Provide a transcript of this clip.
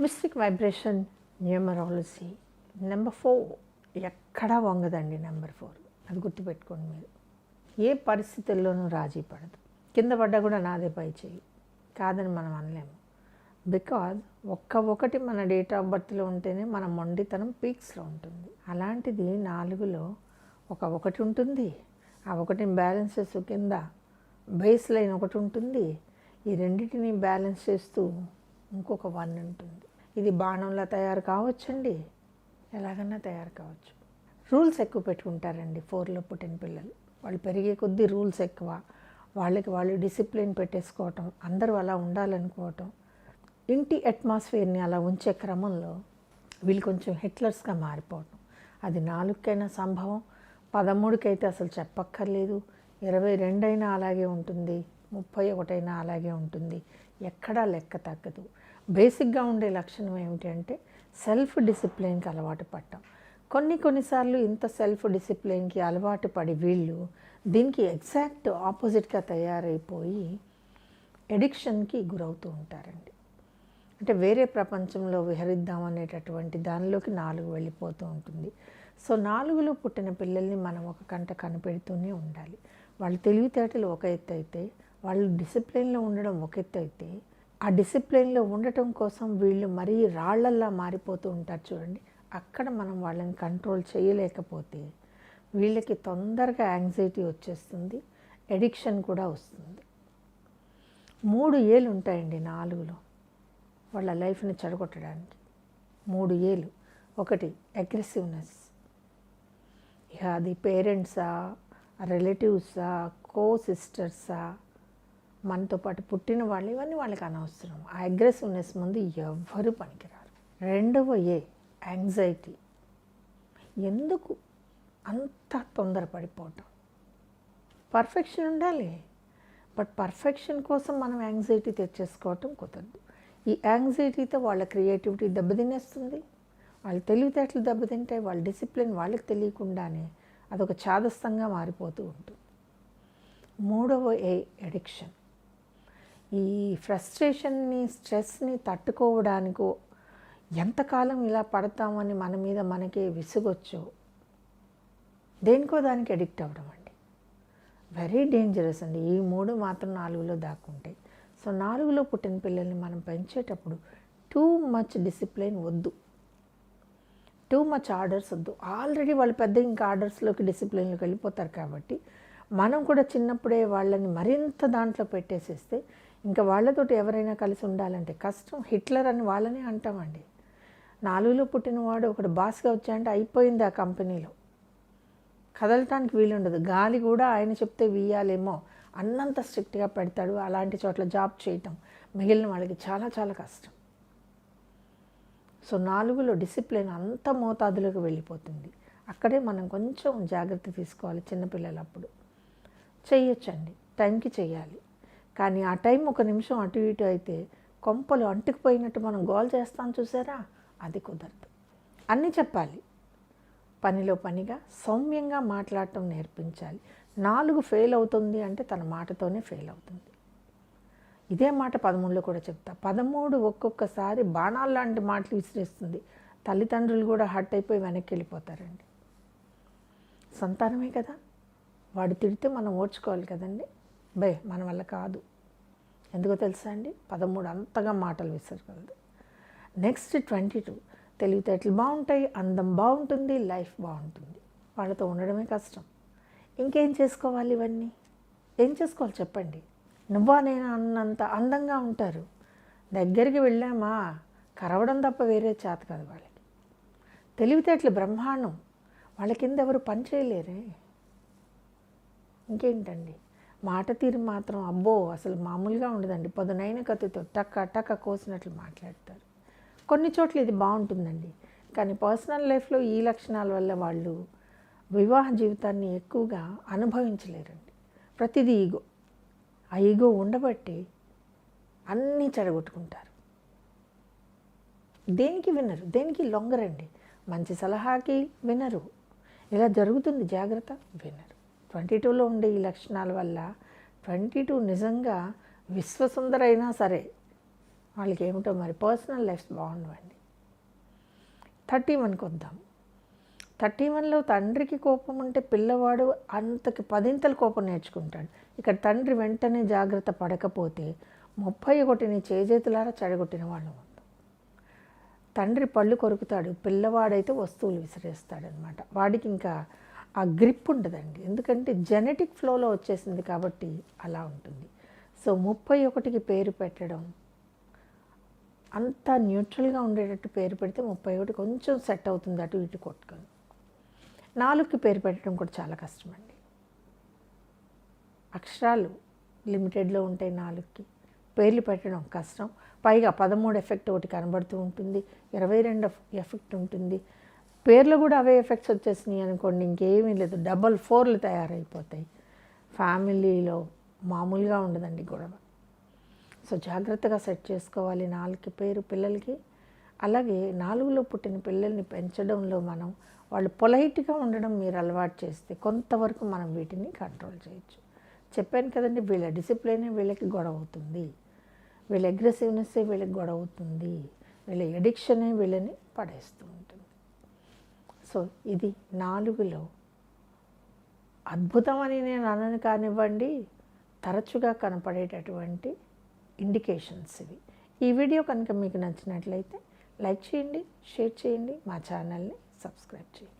Mystic vibration numerology number four ఎక్కడా వంగదండి number four. అది గుర్తుపెట్టుకోండి మీరు. ఏ పరిస్థితుల్లోనూ రాజీ పడదు. కింద పడ్డా కూడా నాదే పై చేయి కాదని మనం అనలేము. బికాజ్ ఒక్క ఒకటి మన డేట్ ఆఫ్ బర్త్లో ఉంటేనే మన మొండితనం పీక్స్లో ఉంటుంది. అలాంటిది నాలుగులో ఒక ఒకటి ఉంటుంది. ఆ ఒకటిని బ్యాలెన్సెస్ కింద బేస్ లైన్ ఒకటి ఉంటుంది. ఈ రెండింటిని బ్యాలెన్స్ చేస్తూ ఇంకొక వన్ ఉంటుంది. ఇది బాణంలా తయారు కావచ్చండి? ఎలాగన్నా తయారు కావచ్చు. రూల్స్ ఎక్కువ పెట్టుకుంటారండి ఫోర్లో పుట్టిన పిల్లలు. వాళ్ళు పెరిగే కొద్దీ రూల్స్ ఎక్కువ. వాళ్ళకి వాళ్ళు డిసిప్లిన్ పెట్టేసుకోవటం అందరూ అలా ఉండాలనుకోవటం. ఇంటి అట్మాస్ఫియర్ని అలా ఉంచే క్రమంలో వీళ్ళు కొంచెం హిట్లర్స్గా మారిపోవటం. అది నాలుగుకైనా సంభవం పదమూడుకైతే అసలు చెప్పక్కర్లేదు. ఇరవై రెండైనా అలాగే ఉంటుంది ముప్పై ఒకటైనా అలాగే ఉంటుంది. ఎక్కడా లెక్క తగ్గదు. బేసిక్గా ఉండే లక్షణం ఏమిటి అంటే సెల్ఫ్ డిసిప్లిన్కి అలవాటు పడటం కొన్ని కొన్నిసార్లు ఇంత సెల్ఫ్ డిసిప్లిన్కి అలవాటు పడి వీళ్ళు దీనికి ఎగ్జాక్ట్ ఆపోజిట్గా తయారైపోయి ఎడిక్షన్కి గురవుతూ ఉంటారండి. అంటే వేరే ప్రపంచంలో విహరిద్దాం అనేటటువంటి దానిలోకి నాలుగు వెళ్ళిపోతూ ఉంటుంది. సో నాలుగులో పుట్టిన పిల్లల్ని మనం ఒక కంట కనిపెడుతూనే ఉండాలి. వాళ్ళ తెలివితేటలు ఒక ఎత్తు అయితే వాళ్ళు డిసిప్లిన్లో ఉండడం ఒక ఎత్తు అయితే ఆ డిసిప్లిన్లో ఉండటం కోసం వీళ్ళు మరీ రాళ్ళల్లా మారిపోతూ ఉంటారు చూడండి. అక్కడ మనం వాళ్ళని కంట్రోల్ చేయలేకపోతే వీళ్ళకి తొందరగా యాంగ్జైటీ వచ్చేస్తుంది ఎడిక్షన్ కూడా వస్తుంది. మూడు ఏళ్ళు ఉంటాయండి నాలుగులో వాళ్ళ లైఫ్ని చెడగొట్టడానికి. మూడు ఏళ్ళు ఒకటి అగ్రెసివ్నెస్. ఇక అది పేరెంట్సా రిలేటివ్సా కో సిస్టర్సా మనతో పాటు పుట్టిన వాళ్ళు ఇవన్నీ వాళ్ళకి అనవసరం. ఆ అగ్రెసివ్నెస్ ముందు ఎవ్వరూ పనికిరారు. రెండవ ఏ యాంగ్జైటీ. ఎందుకు అంత తొందరపడిపోవటం? పర్ఫెక్షన్ ఉండాలి. బట్ పర్ఫెక్షన్ కోసం మనం యాంగ్జైటీ తెచ్చేసుకోవటం కుదరదు. ఈ యాంగ్జైటీతో వాళ్ళ క్రియేటివిటీ దెబ్బతినేస్తుంది. వాళ్ళ తెలివితేటలు దెబ్బతింటాయి. వాళ్ళ డిసిప్లిన్ వాళ్ళకి తెలియకుండానే అదొక చాదస్తంగా మారిపోతూ ఉంటుంది. మూడవ ఏ ఎడిక్షన్. ఈ ఫ్రస్ట్రేషన్ని స్ట్రెస్ని తట్టుకోవడానికో ఎంతకాలం ఇలా పడతామని మన మీద మనకే విసుగొచ్చో దేనికో దానికి అడిక్ట్ అవ్వడం అండి. వెరీ డేంజరస్ అండి. ఈ మూడు మాత్రం నాలుగులో దాక్కుంటాయి. సో నాలుగులో పుట్టిన పిల్లల్ని మనం పెంచేటప్పుడు టూ మచ్ డిసిప్లిన్ వద్దు. టూ మచ్ ఆర్డర్స్ వద్దు. ఆల్రెడీ వాళ్ళు పెద్ద ఇంకా ఆర్డర్స్లోకి డిసిప్లిన్లోకి వెళ్ళిపోతారు కాబట్టి మనం కూడా చిన్నప్పుడే వాళ్ళని మరింత దాంట్లో పెట్టేసేస్తే ఇంకా వాళ్ళతోటి ఎవరైనా కలిసి ఉండాలంటే కష్టం. హిట్లర్ అని వాళ్ళనే అంటామండి. నాలుగులో పుట్టినవాడు ఒకడు బాస్గా వచ్చాయంటే అయిపోయింది ఆ కంపెనీలో. కదలటానికి వీలుండదు. గాలి కూడా ఆయన చెప్తే వీయాలేమో. అన్నంత స్ట్రిక్ట్గా పెడతాడు. అలాంటి చోట్ల జాబ్ చేయటం మిగిలిన వాళ్ళకి చాలా చాలా కష్టం. సో నాలుగులో డిసిప్లిన్ అంత మోతాదులోకి వెళ్ళిపోతుంది. అక్కడే మనం కొంచెం జాగ్రత్త తీసుకోవాలి చిన్నపిల్లలప్పుడు. చేయొచ్చండి టైంకి చెయ్యాలి. కానీ ఆ టైం ఒక నిమిషం అటు ఇటు అయితే కొంపలు అంటుకుపోయినట్టు మనం గోల్ చేస్తాం చూసారా? అది కుదరదు. అన్నీ చెప్పాలి. పనిలో పనిగా సౌమ్యంగా మాట్లాడటం నేర్పించాలి. నాలుగు ఫెయిల్ అవుతుంది అంటే తన మాటతోనే ఫెయిల్ అవుతుంది. ఇదే మాట పదమూడులో కూడా చెప్తా. పదమూడు ఒక్కొక్కసారి బాణాలు లాంటి మాటలు విసిరేస్తుంది. తల్లిదండ్రులు కూడా హట్ అయిపోయి వెనక్కి వెళ్ళిపోతారండి. సంతానమే కదా. వాడు తిడితే మనం ఓడ్చుకోవాలి కదండి. బే మన వల్ల కాదు. ఎందుకో తెలుసా అండి? పదమూడు అంతగా మాటలు విసరగలదు నెక్స్ట్ ట్వంటీ టూ తెలివితేటలు బాగుంటాయి అందం బాగుంటుంది లైఫ్ బాగుంటుంది. వాళ్ళతో ఉండడమే కష్టం. ఇంకేం చేసుకోవాలి ఇవన్నీ? ఏం చేసుకోవాలి చెప్పండి. నువ్వా నేను అన్నంత అందంగా ఉంటారు. దగ్గరికి వెళ్ళామా? కరవడం తప్ప వేరే చేత కాదు వాళ్ళకి. తెలివితేటలు బ్రహ్మాండం. వాళ్ళ కింద ఎవరు పని చేయలేరే ఇంకేంటండి? మాట తీరు మాత్రం అబ్బో అసలు మామూలుగా ఉండదండి. పదునైన కథతో టక్క టక్క కోసినట్లు మాట్లాడతారు. కొన్ని చోట్ల ఇది బాగుంటుందండి. కానీ పర్సనల్ లైఫ్లో ఈ లక్షణాల వల్ల వాళ్ళు వివాహ జీవితాన్ని ఎక్కువగా అనుభవించలేరండి. ప్రతిదీ ఈగో. ఆ ఈగో ఉండబట్టి అన్నీ చెడగొట్టుకుంటారు. దేనికి వినరు దేనికి లొంగరండి. మంచి సలహాకి వినరు. ఇలా జరుగుతుంది జాగ్రత్త వినరు. ట్వంటీ టూలో ఉండే ఈ లక్షణాల వల్ల ట్వంటీ టూ నిజంగా విశ్వసుందరైనా సరే వాళ్ళకి ఏమిటో మరి పర్సనల్ లైఫ్స్ బాగుండవండి. థర్టీ వన్కి వద్దాం. థర్టీ వన్లో తండ్రికి కోపం ఉంటే పిల్లవాడు అంతకి పదింతల కోపం నేర్చుకుంటాడు. ఇక్కడ తండ్రి వెంటనే జాగ్రత్త పడకపోతే ముప్పై ఒకటిని చేజేతులారా చెడగొట్టిన వాళ్ళు తండ్రి పళ్ళు కొరుకుతాడు పిల్లవాడైతే వస్తువులు విసిరేస్తాడనమాట. వాడికి ఇంకా ఆ గ్రిప్ ఉండదండి. ఎందుకంటే జెనెటిక్ ఫ్లోలో వచ్చేసింది కాబట్టి అలా ఉంటుంది. సో ముప్పై ఒకటికి పేరు పెట్టడం అంతా న్యూట్రల్గా ఉండేటట్టు పేరు పెడితే ముప్పై ఒకటి కొంచెం సెట్ అవుతుంది అటు ఇటు కొట్టుకొని. నాలుగుకి పేరు పెట్టడం కూడా చాలా కష్టమండి. అక్షరాలు లిమిటెడ్లో ఉంటాయి నాలుగుకి. పేర్లు పెట్టడం కష్టం. పైగా పదమూడు ఎఫెక్ట్ ఒకటి కనబడుతూ ఉంటుంది. ఇరవై రెండు ఎఫెక్ట్ ఉంటుంది. పేర్లు కూడా అవే ఎఫెక్ట్స్ వచ్చేసినాయి అనుకోండి ఇంకేమీ లేదు. డబల్ ఫోర్లు తయారైపోతాయి. ఫ్యామిలీలో మామూలుగా ఉండదండి గొడవ. సో జాగ్రత్తగా సెట్ చేసుకోవాలి నాలుగు పేరు పిల్లలకి. అలాగే నాలుగులో పుట్టిన పిల్లల్ని పెంచడంలో మనం వాళ్ళు పొలైట్గా ఉండడం మీరు అలవాటు చేస్తే కొంతవరకు మనం వీటిని కంట్రోల్ చేయొచ్చు. చెప్పాను కదండి వీళ్ళ డిసిప్లినే వీళ్ళకి గొడవ అవుతుంది. వీళ్ళ అగ్రెసివ్నెస్సే వీళ్ళకి గొడవ అవుతుంది. వీళ్ళ ఎడిక్షనే వీళ్ళని పడేస్తూ ఉంటుంది. సో ఇది నాలుగులో. అద్భుతం అని నేను అనను కానివ్వండి తరచుగా కనపడేటటువంటి ఇండికేషన్స్ ఇవి. ఈ వీడియో కనుక మీకు నచ్చినట్లయితే లైక్ చేయండి షేర్ చేయండి మా ఛానల్ని సబ్స్క్రైబ్ చేయండి.